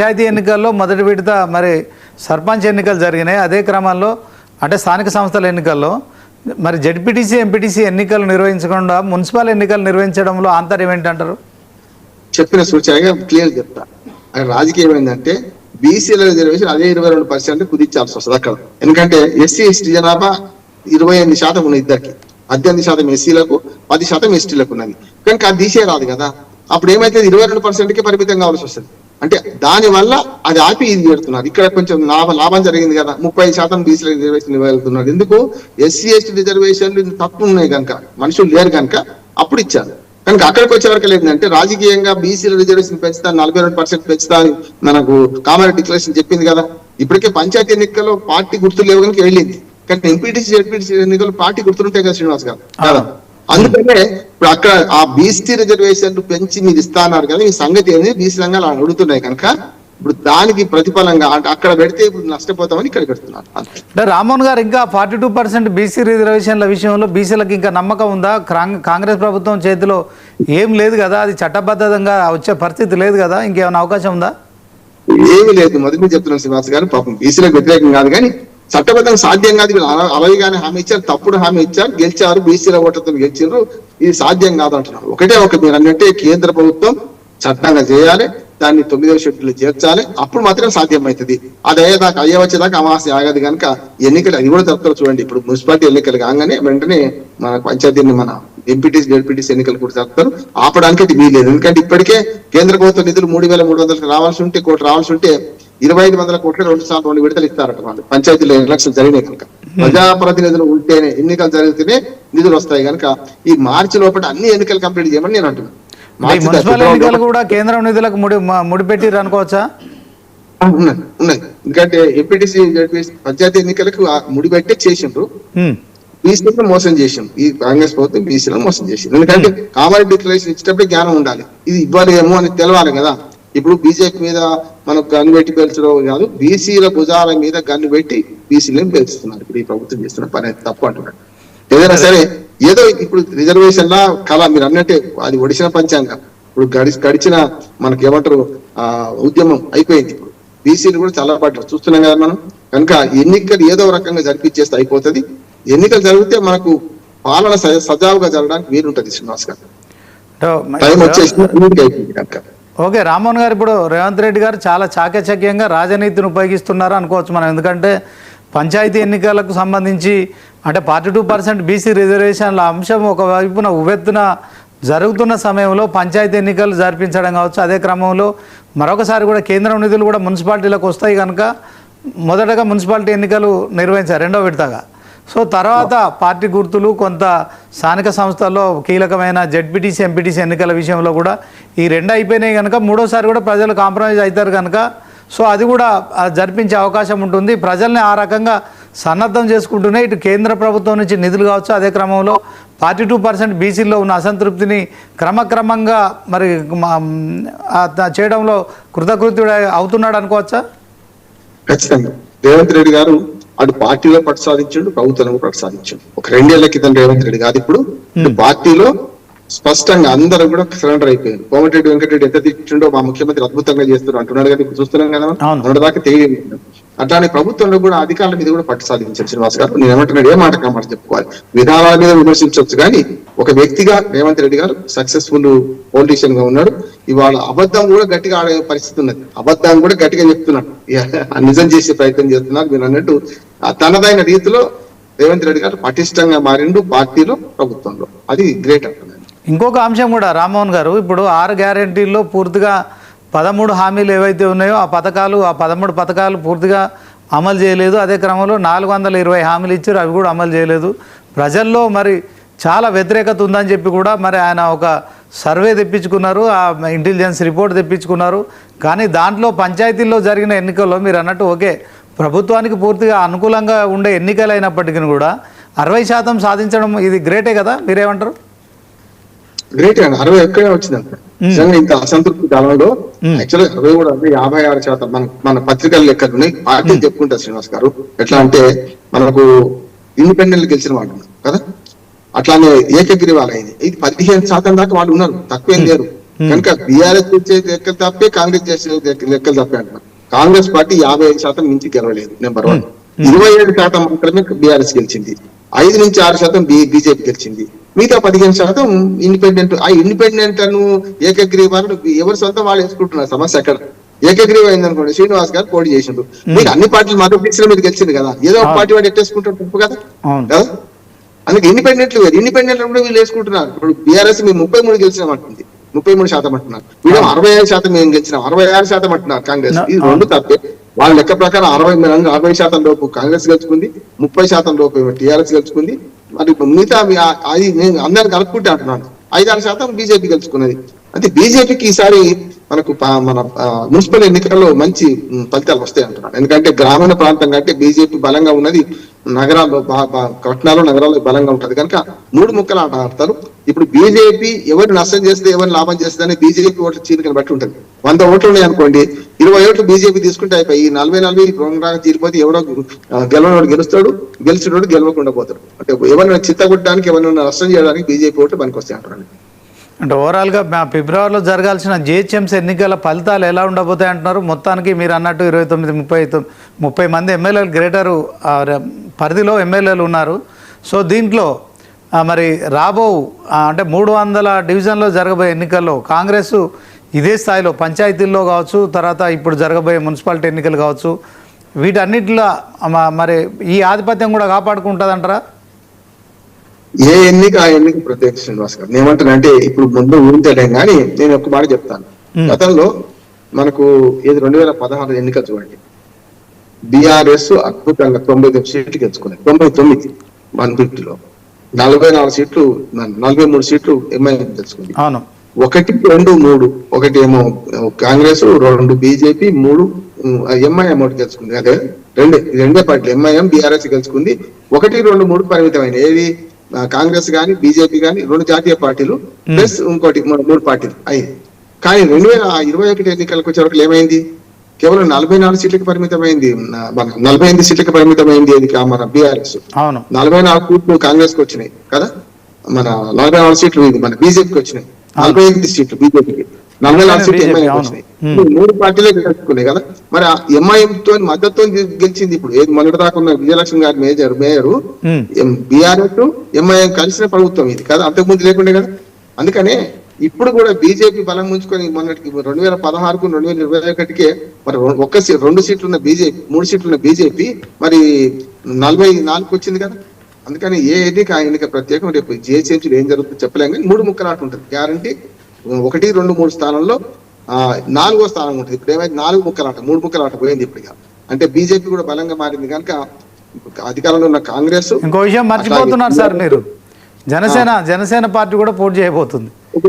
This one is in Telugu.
పంచాయతీ ఎన్నికల్లో మొదటి విడత మరి సర్పంచ్ ఎన్నికలు జరిగినాయి. అదే క్రమంలో అంటే స్థానిక సంస్థల ఎన్నికల్లో మరి జడ్పీటీసీ ఎంపీటీసీ ఎన్నికలు నిర్వహించకుండా మున్సిపల్ ఎన్నికలు నిర్వహించడంలో ఆంతర్యం ఏంటంటారు? చెప్పిన సూచనగా క్లియర్ చెప్తా. అక్కడ రాజకీయం ఏంటంటే బీసీల రిజర్వేషన్ అదే ఇరవై రెండు పర్సెంట్ కుదించాల్సి వస్తుంది అక్కడ. ఎందుకంటే ఎస్సీ ఎస్టీ జనాభా ఇరవై ఎనిమిది శాతం ఉన్న ఇద్దరికి. పద్దెనిమిది శాతం ఎస్సీలకు పది శాతం ఎస్టీలకు ఉన్నది. కనుక అది తీసే రాదు కదా. అప్పుడు ఏమైతే ఇరవై రెండు పర్సెంట్కి పరిమితం కావాల్సి వస్తుంది. అంటే దాని వల్ల అది ఆపి ఇది పెడుతున్నారు ఇక్కడ కొంచెం లాభం లాభం జరిగింది కదా. ముప్పై శాతం బీసీల రిజర్వేషన్ వెళ్తున్నారు ఎందుకు? ఎస్సీ ఎస్టీ రిజర్వేషన్లు తక్కువ ఉన్నాయి కనుక మనుషులు లేరు కనుక అప్పుడు ఇచ్చారు. కనుక అక్కడికి వచ్చే వరకు ఏంటంటే రాజకీయంగా బీసీల రిజర్వేషన్ పెంచుతా నలభై రెండు పర్సెంట్ పెంచుతా మనకు కామన్ డిక్లరేషన్ చెప్పింది కదా. ఇప్పటికే పంచాయతీ ఎన్నికల్లో పార్టీ గుర్తులు లేవు కనుక వెళ్ళింది. కానీ ఎంపీటీసీ జడ్పీటీసీ ఎన్నికల్లో పార్టీ గుర్తుంటాయి కదా శ్రీనివాస్ గారు. కదా. అందుకనే ఇప్పుడు అక్కడ ఆ బీసీ రిజర్వేషన్లు పెంచి మీరు ఇస్తాన్నారు కదా ఈ సంగతి ఏంది? బీసీ రంగాలు అడుగుతున్నాయి కనుక ఇప్పుడు దానికి ప్రతిఫలంగా అంటే అక్కడ పెడితే ఇప్పుడు నష్టపోతామని ఇక్కడ పెడుతున్నారు. అంటే రామ్మోహన్ గారు ఇంకా ఫార్టీ టూ పర్సెంట్ బీసీ రిజర్వేషన్ల విషయంలో బీసీలకు ఇంకా నమ్మకం ఉందా? కాంగ్రెస్ ప్రభుత్వం చేతిలో ఏం లేదు కదా? అది చట్టబద్ధంగా వచ్చే పరిస్థితి లేదు కదా? ఇంకేమైనా అవకాశం ఉందా? ఏమీ లేదు. మొదటి నుంచి చెప్తున్నాను శ్రీనివాస్ గారు పాపం బీసీలకు వ్యతిరేకం కాదు కానీ చట్టబద్ధంగా సాధ్యం కాదు. వీళ్ళు అలవిగానే హామీ ఇచ్చారు తప్పుడు హామీ ఇచ్చారు గెలిచారు బీసీల ఓటర్తో గెలిచారు ఇది సాధ్యం కాదు అంటున్నారు ఒకటే ఒక మీరు అన్నట్టే కేంద్ర ప్రభుత్వం చట్టంగా చేయాలి దాన్ని తొమ్మిదవ షెడ్యూల్ చేర్చాలి. అప్పుడు మాత్రం సాధ్యం అవుతుంది అది అయ్యేదాకా అయ్యే వచ్చేదాకా అమావాస్య ఆగదు కనుక ఎన్నికలు అది కూడా జరుగుతారు చూడండి. ఇప్పుడు మున్సిపాలిటీ ఎన్నికలు కాగానే వెంటనే మన పంచాయతీని మన ఎంపీటీస్ జడ్పీటీస్ ఎన్నికలు కూడా జరుపుతారు. ఆపడానికి అది వీలేదు ఎందుకంటే ఇప్పటికే కేంద్ర ప్రభుత్వ నిధులు మూడు వేల మూడు వందలకు రావాల్సి ఉంటే కోటి రావాల్సి ఉంటే ఇరవై ఐదు వందల కోట్లు రెండు సార్లు రెండు విడతలు ఇస్తారట వాళ్ళు. పంచాయతీలో ఎలక్షన్ జరిగినాయి కనుక. ప్రజాప్రతినిధులు ఉంటేనే ఎన్నికలు జరిగితేనే నిధులు వస్తాయి కనుక ఈ మార్చి లోపల అన్ని ఎన్నికలు కంప్లీట్ చేయమని నేను అంటున్నాను మున్సిపల్ ఎన్నికలు కూడా కేంద్రం నిధులకు ముడి అనుకోవచ్చా? ఆ, ఉన్నది ఉన్నది ఎందుకంటే ఎంపీటీసీ పంచాయతీ ఎన్నికలకు ముడిపెట్టే చేసిండ్రు. బీసీలను మోసం చేసాం ఈ కాంగ్రెస్ ప్రభుత్వం బీసీలను మోసం చేసింది ఎందుకంటే కామన్ డిక్లరేషన్ ఇచ్చేటప్పుడు జ్ఞానం ఉండాలి. ఇది ఇవ్వాలి ఏమో అని తెలవాలి కదా. ఇప్పుడు బీజేపీ మీద మనకు గన్ను పెట్టి పేల్చడం కాదు బీసీల భుజాల మీద గన్ను పెట్టి బీసీలను పేల్చుతున్నారు. ఇప్పుడు ఈ ప్రభుత్వం చేస్తున్న పని అయితే తప్పు అంటున్నాడు ఏదైనా సరే ఏదో ఇప్పుడు రిజర్వేషన్ లా కళ మీరు అన్నట్టే అది ఒడిసిన పంచాంగం. ఇప్పుడు గడి గడిచిన మనకి ఏమంటారు ఆ ఉద్యమం అయిపోయింది ఇప్పుడు. బీసీలు కూడా చాలా పడ్డారు చూస్తున్నాం కదా మనం. కనుక ఎన్నికలు ఏదో రకంగా జరిపించేస్తే అయిపోతుంది. ఎన్నికలు జరిగితే మనకు పాలన సజ- సజావుగా జరగడానికి వీలుంటది శ్రీనివాస్ గారు. టైం వచ్చేసి కనుక. ఓకే రామ్మోహన్ గారు ఇప్పుడు రేవంత్ రెడ్డి గారు చాలా చాకచక్యంగా రాజనీతిని ఉపయోగిస్తున్నారు అనుకోవచ్చు మనం. ఎందుకంటే పంచాయతీ ఎన్నికలకు సంబంధించి అంటే ఫార్టీ టూ పర్సెంట్ బీసీ రిజర్వేషన్ల అంశం ఒకవైపున ఉవ్వెత్తున జరుగుతున్న సమయంలో పంచాయతీ ఎన్నికలు జరిపించడం కావచ్చు అదే క్రమంలో మరొకసారి కూడా కేంద్రం నిధులు కూడా మున్సిపాలిటీలకు వస్తాయి కనుక మొదటగా మున్సిపాలిటీ ఎన్నికలు నిర్వహించారు రెండో విడతగా. సో తర్వాత పార్టీ గుర్తులు కొంత స్థానిక సంస్థల్లో కీలకమైన జెడ్పీటీసీ ఎంపీటీసీ ఎన్నికల విషయంలో కూడా ఈ రెండు అయిపోయినాయి కనుక మూడోసారి కూడా ప్రజలు కాంప్రమైజ్ అవుతారు కనుక. సో అది కూడా జరిపించే అవకాశం ఉంటుంది. ప్రజల్ని ఆ రకంగా సన్నద్ధం చేసుకుంటూనే ఇటు కేంద్ర ప్రభుత్వం నుంచి నిధులు కావచ్చు అదే క్రమంలో ఫార్టీ టూ పర్సెంట్ బీసీలో ఉన్న అసంతృప్తిని క్రమక్రమంగా మరి చేయడంలో కృతకృత్యుడు అవుతున్నాడు అనుకోవచ్చా? ఖచ్చితంగా. రేవంత్ రెడ్డి గారు అటు పార్టీలో పట్టు సాధించాడు ప్రభుత్వంలో పట్టు సాధించాడు ఒక రెండేళ్ళ క్రితం రేవంత్ రెడ్డి కాదు ఇప్పుడు పార్టీలో స్పష్టంగా అందరూ కూడా సరెండర్ అయిపోయారు. కోమటిరెడ్డి వెంకటరెడ్డి ఎంత తిట్టిండో మా ముఖ్యమంత్రి అద్భుతంగా చేస్తారు అంటున్నాడు కదా చూస్తున్నాం కదా? అవును. మొన్నటిదాకా తెలియదు. అట్లానే ప్రభుత్వంలో కూడా అధికారుల మీద కూడా పట్టు సాధించారు శ్రీనివాస్ గారు. నేను ఏమంటున్నాడు ఏ మాట కామాట చెప్పుకోవాలి. విధానాల మీద విమర్శించవచ్చు కానీ ఒక వ్యక్తిగా రేవంత్ రెడ్డి గారు సక్సెస్ఫుల్ పొలిటీషియన్గా ఉన్నాడు. ఇవాళ అబద్ధం కూడా గట్టిగా ఆడే పరిస్థితి ఉన్నది. అబద్ధం కూడా గట్టిగా చెప్తున్నాడు. నిజం చేసే ప్రయత్నం చేస్తున్నారు. మీరు అన్నట్టు తనదైన రీతిలో రేవంత్ రెడ్డి గారు పటిష్టంగా మారిండు పార్టీలో ప్రభుత్వంలో. అది గ్రేట్ అంటున్నాను. ఇంకొక అంశం కూడా రామ్మోహన్ గారు ఇప్పుడు ఆరు గ్యారెంటీల్లో పూర్తిగా పదమూడు హామీలు ఏవైతే ఉన్నాయో ఆ పథకాలు ఆ పదమూడు పథకాలు పూర్తిగా అమలు చేయలేదు. అదే క్రమంలో నాలుగు వందల ఇరవై హామీలు ఇచ్చారు అవి కూడా అమలు చేయలేదు. ప్రజల్లో మరి చాలా వ్యతిరేకత ఉందని చెప్పి కూడా మరి ఆయన ఒక సర్వే తెప్పించుకున్నారు ఆ ఇంటెలిజెన్స్ రిపోర్ట్ తెప్పించుకున్నారు. కానీ దాంట్లో పంచాయతీల్లో జరిగిన ఎన్నికల్లో మీరు అన్నట్టు ఓకే ప్రభుత్వానికి పూర్తిగా అనుకూలంగా ఉండే ఎన్నికలు అయినప్పటికీ కూడా అరవై శాతం సాధించడం ఇది గ్రేటే కదా మీరేమంటారు? గ్రేట్ అండి. అరవై ఎక్కడే వచ్చింది అంత నిజంగా ఇంత అసంతృప్తి కాలంలో యాక్చువల్ అరవై కూడా అంటే యాభై ఆరు శాతం మన మన పత్రికల లెక్కలు ఉన్నాయి. పార్టీ చెప్పుకుంటారు శ్రీనివాస్ గారు. ఎట్లా అంటే మనకు ఇండిపెండెంట్ గెలిచిన వాళ్ళు కదా. అట్లానే ఏకగ్రీవాలు అయింది ఇది పదిహేను శాతం దాకా వాళ్ళు ఉన్నారు. తక్కువేం లేరు కనుక బీఆర్ఎస్ వచ్చే లెక్కలు తప్పే కాంగ్రెస్ చేసే లెక్క- లెక్కలు తప్పే అంటున్నారు. కాంగ్రెస్ పార్టీ యాభై ఐదు శాతం మించి గెలవలేదు నెంబర్ వన్. ఇరవై ఏడు శాతం మాత్రమే బీఆర్ఎస్ గెలిచింది. ఐదు నుంచి ఆరు శాతం బీజేపీ గెలిచింది. మిగతా పదిహేను శాతం ఇండిపెండెంట్ ఆ ఇండిపెండెంట్ అను ఏకగ్రీవాలను ఎవరు సొంతం వాళ్ళు వేసుకుంటున్నారు? సమస్య అక్కడ. ఏకగ్రీవం అయింది అనుకోండి శ్రీనివాస్ గారు పోటీ చేసిండు. మీకు అన్ని పార్టీలు మాత్రం ఫిక్స్ మీద గెలిచింది కదా. ఏదో ఒక పార్టీ వాడు ఎట్టేసుకుంటారు తప్పు కదా? కదా అందుకే ఇండిపెండెంట్ వేరు. ఇండిపెండెంట్ కూడా వీళ్ళు వేసుకుంటున్నారు. ఇప్పుడు బీఆర్ఎస్ మేము ముప్పై మూడు గెలిచినాం అంటుంది ముప్పై మూడు శాతం అంటున్నారు. వీళ్ళు అరవై ఐదు శాతం మేము గెలిచినాం అరవై ఆరు శాతం అంటున్నారు కాంగ్రెస్. ఇది రెండు తప్పే. వాళ్ళ లెక్క ప్రకారం అరవై అరవై శాతం లోపు కాంగ్రెస్ గెలుచుకుంది ముప్పై శాతం లోపు టీఆర్ఎస్ గెలుచుకుంది మరి మిగతా అది నేను అందరిని కలుపుకుంటే అంటున్నాను. ఐదారు శాతం బీజేపీ గెలుచుకున్నది. అంటే బీజేపీకి ఈసారి మనకు మన మున్సిపల్ ఎన్నికల్లో మంచి ఫలితాలు వస్తాయి అంటున్నాను. ఎందుకంటే గ్రామీణ ప్రాంతం కంటే బీజేపీ బలంగా ఉన్నది నగరాల్లో పట్టణాల్లో నగరాల్లో బలంగా ఉంటది. కనుక మూడు ముక్కలు ఆట ఆడతారు. ఇప్పుడు బీజేపీ ఎవరు నష్టం చేస్తే ఎవరు లాభం చేస్తే అని బీజేపీ ఓట్ల చీలికను బట్టి ఉంటుంది. వంద ఓట్లు ఉన్నాయి అనుకోండి ఇరవై ఓట్లు బీజేపీ తీసుకుంటే అయిపోయి ఈ నలభై నలభై ప్రోగ్రాం చీలిపోతే ఎవడో గెలవనోడు గెలుస్తాడు గెలిచినోడు గెలవకుండా పోతాడు. అంటే ఎవరిని చిత్తగొట్టడానికి ఎవరిని నష్టం చేయడానికి బీజేపీ ఓట్లు పనికొస్తాయి అంటున్నాను అంటే ఓవరాల్గా ఫిబ్రవరిలో జరగాల్సిన జిహెచ్ఎంసీ ఎన్నికల ఫలితాలు ఎలా ఉండబోతాయి అంటున్నారు? మొత్తానికి మీరు అన్నట్టు ఇరవై తొమ్మిది ముప్పై ముప్పై మంది ఎమ్మెల్యేలు గ్రేటర్ పరిధిలో ఎమ్మెల్యేలు ఉన్నారు. సో దీంట్లో మరి రాబో అంటే మూడు వందల డివిజన్లో జరగబోయే ఎన్నికల్లో కాంగ్రెస్ ఇదే స్థాయిలో పంచాయతీల్లో కావచ్చు తర్వాత ఇప్పుడు జరగబోయే మున్సిపాలిటీ ఎన్నికలు కావచ్చు వీటన్నిటిలో మరి ఈ ఆధిపత్యం కూడా కాపాడుకుంటుందంటారా? ఏ ఎన్నిక ఆ ఎన్నిక ప్రత్యేక శ్రీనివాస్ గారు. నేనేమంటాను అంటే ఇప్పుడు ముందు ఊహించలేం కానీ నేను ఒక మాట చెప్తాను. గతంలో మనకు ఇది రెండు వేల పదహారు ఎన్నిక చూడండి. బీఆర్ఎస్ అద్భుతంగా తొంభై తొమ్మిది సీట్లు గెలుచుకున్నాయి తొంభై తొమ్మిది వన్ ఫిఫ్టీలో. నలభై నాలుగు సీట్లు నలభై మూడు సీట్లు ఎంఐఎం అవును. ఒకటి రెండు మూడు ఒకటి ఏమో కాంగ్రెస్ రెండు బీజేపీ మూడు ఎంఐఎం ఒకటి గెలుచుకుంది. అదే రెండే రెండే పార్టీలు ఎంఐఎం బీఆర్ఎస్ గెలుచుకుంది. ఒకటి రెండు మూడు పరిమితమైన ఏది కాంగ్రెస్ గాని బీజేపీ గాని రెండు జాతీయ పార్టీలు ప్లస్ ఇంకోటి మూడు పార్టీలు. అయి కానీ రెండు వేల ఇరవై ఒకటి ఎన్నికలకు వచ్చేవరకు ఏమైంది? కేవలం నలభై నాలుగు సీట్లకు పరిమితమైంది నలభై ఎనిమిది సీట్లకు పరిమితమైంది అది మన బీఆర్ఎస్. నలభై నాలుగు సీట్లు కాంగ్రెస్కి వచ్చినాయి కదా? మన నలభై నాలుగు సీట్లు ఇది మన బీజేపీకి వచ్చినాయి. నలభై ఎనిమిది సీట్లు బీజేపీకి. నలభై నాలుగు సీట్లు ఎంఐఎం. వచ్చినాయి. మూడు పార్టీలే గెలుచుకున్నాయి కదా? మరి ఎంఐఎం తో మద్దతుతో గెలిచింది ఇప్పుడు. ఏది మొన్నటి దాకా ఉన్న విజయలక్ష్మి గారి మేజర్ మేయరు. బీఆర్ఎస్ ఎంఐఎం కలిసిన ప్రభుత్వం ఇది కదా? అంతకుముందు లేకుండే కదా? అందుకనే ఇప్పుడు కూడా బీజేపీ బలం ముంచుకొని మొన్నటికి రెండు వేల పదహారుకు రెండు వేల ఇరవై ఒకటికే మరి ఒక్క సీ- రెండు సీట్లు ఉన్న బీజేపీ మూడు సీట్లు ఉన్న బీజేపీ మరి నలభై నాలుగు వచ్చింది కదా. అందుకని ఏ ఎన్నిక ఆ ఎన్నిక ప్రత్యేకం రేపు జిహెచ్ఎంసీలో ఏం జరుగుతుందో చెప్పలేం కానీ మూడు ముక్కలాట ఉంటుంది. గ్యారంటీ ఒకటి రెండు మూడు స్థానంలో ఆ, నాలుగో స్థానం ఉంటుంది. ఇప్పుడు ఏమైంది? నాలుగు ముక్కలాట మూడు ముక్కలాట పోయింది ఇప్పుడు ఇక. అంటే బీజేపీ కూడా బలంగా మారింది కనుక అధికారంలో ఉన్న కాంగ్రెస్ ఇంకో విషయం మర్చిపోతున్నారు సార్ మీరు. జనసేన జనసేన పార్టీ కూడా పోటీ చేయబోతుంది.